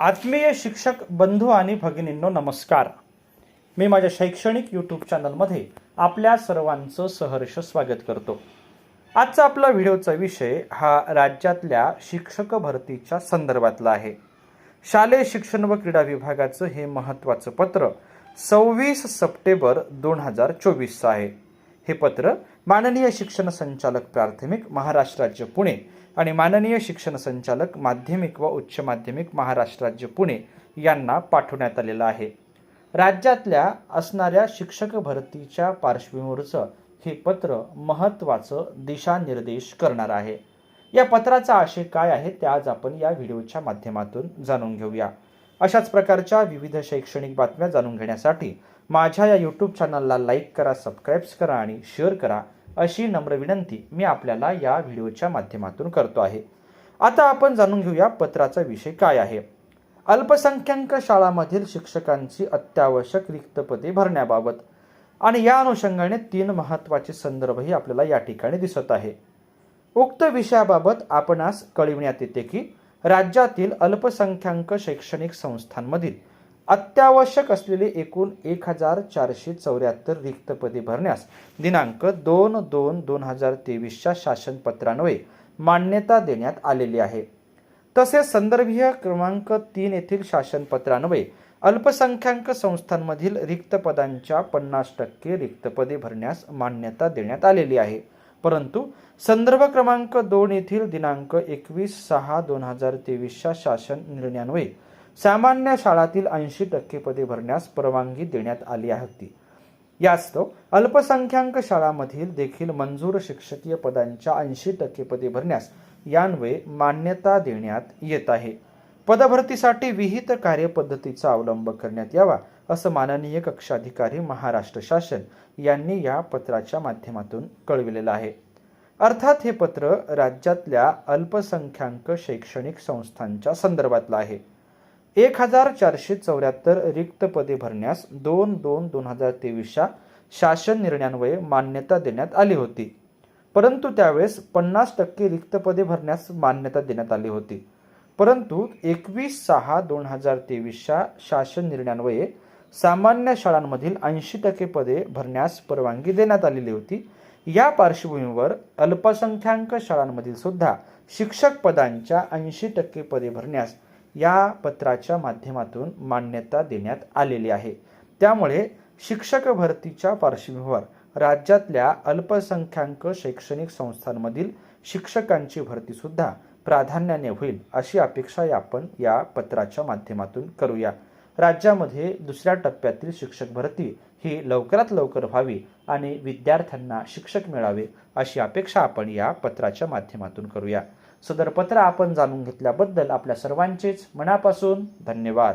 आत्मीय शिक्षक बंधू आणि भगिनींनो नमस्कार. मी माझ्या शैक्षणिक यूट्यूब चॅनलमध्ये आपल्या सर्वांचं सहर्ष स्वागत करतो. आजचा आपला व्हिडिओचा विषय हा राज्यातल्या शिक्षक भरतीच्या संदर्भातला आहे. शालेय शिक्षण व क्रीडा विभागाचं हे महत्त्वाचं पत्र सव्वीस सप्टेंबर दोन हजार चोवीसचं आहे. हे पत्र माननीय शिक्षण संचालक प्राथमिक महाराष्ट्र राज्य पुणे. आणि माननीय शिक्षण संचालक माध्यमिक व उच्च माध्यमिक महाराष्ट्र राज्य पुणे यांना पाठवण्यात आलेलं आहे. राज्यातल्या असणाऱ्या शिक्षक भरतीच्या पार्श्वभूमीवरचं हे पत्र महत्त्वाचं दिशानिर्देश करणार आहे. या पत्राचा आशय काय आहे ते आज आपण या व्हिडिओच्या माध्यमातून जाणून घेऊया. अशाच प्रकारच्या विविध शैक्षणिक बातम्या जाणून घेण्यासाठी माझ्या या यूट्यूब चॅनलला लाईक करा सबस्क्राईब्स करा आणि शेअर करा अशी नम्र विनंती मी आपल्याला या व्हिडिओच्या माध्यमातून करतो आहे. आता आपण जाणून घेऊया पत्राचा विषय काय आहे. अल्पसंख्याक शाळांमधील शिक्षकांची अत्यावश्यक रिक्त पदे भरण्याबाबत आणि या अनुषंगाने तीन महत्त्वाचे संदर्भही आपल्याला या ठिकाणी दिसत आहे. उक्त विषयाबाबत आपणास कळविण्यात येते की राज्यातील अल्पसंख्याक शैक्षणिक संस्थांमधील अत्यावश्यक असलेले एकूण एक हजार चारशे चौऱ्याहत्तर रिक्त पदे भरण्यास दिनांक दोन दोन दोन हजार तेवीसच्या शासनपत्रान्वये मान्यता देण्यात आलेली आहे. तसेच संदर्भीय क्रमांक तीन येथील शासनपत्रान्वये अल्पसंख्याक संस्थांमधील रिक्त पदांच्या पन्नास टक्के रिक्त पदे भरण्यास मान्यता देण्यात आलेली आहे. परंतु संदर्भ क्रमांक दोन येथील दिनांक एकवीस सहा दोन हजार तेवीसच्या शासन निर्णयान्वये सामान्य शाळातील ऐंशी टक्के पदे भरण्यास परवानगी देण्यात आली होती. यास्तव अल्पसंख्याक शाळांमधील देखील मंजूर शिक्षकीय पदांच्या ऐंशी टक्के पदे भरण्यास यान्वये मान्यता देण्यात येत आहे. पदभरतीसाठी विहित कार्यपद्धतीचा अवलंब करण्यात यावा असं माननीय कक्षाधिकारी महाराष्ट्र शासन यांनी या पत्राच्या माध्यमातून कळविलेलं आहे. अर्थात हे पत्र राज्यातल्या अल्पसंख्याक शैक्षणिक संस्थांच्या संदर्भातलं आहे. एक हजार चारशे चौऱ्याहत्तर रिक्त पदे भरण्यास दोन दोन दोन हजार तेवीसच्या शासन निर्णयान्वये मान्यता देण्यात आली होती. परंतु त्यावेळेस पन्नास टक्के रिक्त पदे भरण्यास मान्यता देण्यात आली होती. परंतु एकवीस सहा दोन हजार तेवीसच्या शासन निर्णयान्वये सामान्य शाळांमधील ऐंशी टक्के पदे भरण्यास परवानगी देण्यात आलेली होती. या पार्श्वभूमीवर अल्पसंख्याक शाळांमधील सुद्धा शिक्षक पदांच्या ऐंशी टक्के पदे भरण्यास या पत्राच्या माध्यमातून मान्यता देण्यात आलेली आहे. त्यामुळे शिक्षक भरतीच्या पार्श्वभूमीवर राज्यातल्या अल्पसंख्याक शैक्षणिक संस्थांमधील शिक्षकांची भरती सुद्धा प्राधान्याने होईल अशी अपेक्षा आपण या पत्राच्या माध्यमातून करूया. राज्यामध्ये दुसऱ्या टप्प्यातील शिक्षक भरती ही लवकरात लवकर व्हावी आणि विद्यार्थ्यांना शिक्षक मिळावे अशी अपेक्षा आपण या पत्राच्या माध्यमातून करूया. सदर पत्र आपण जाणून घेतल्याबद्दल आपल्या सर्वांचेच मनापासून धन्यवाद.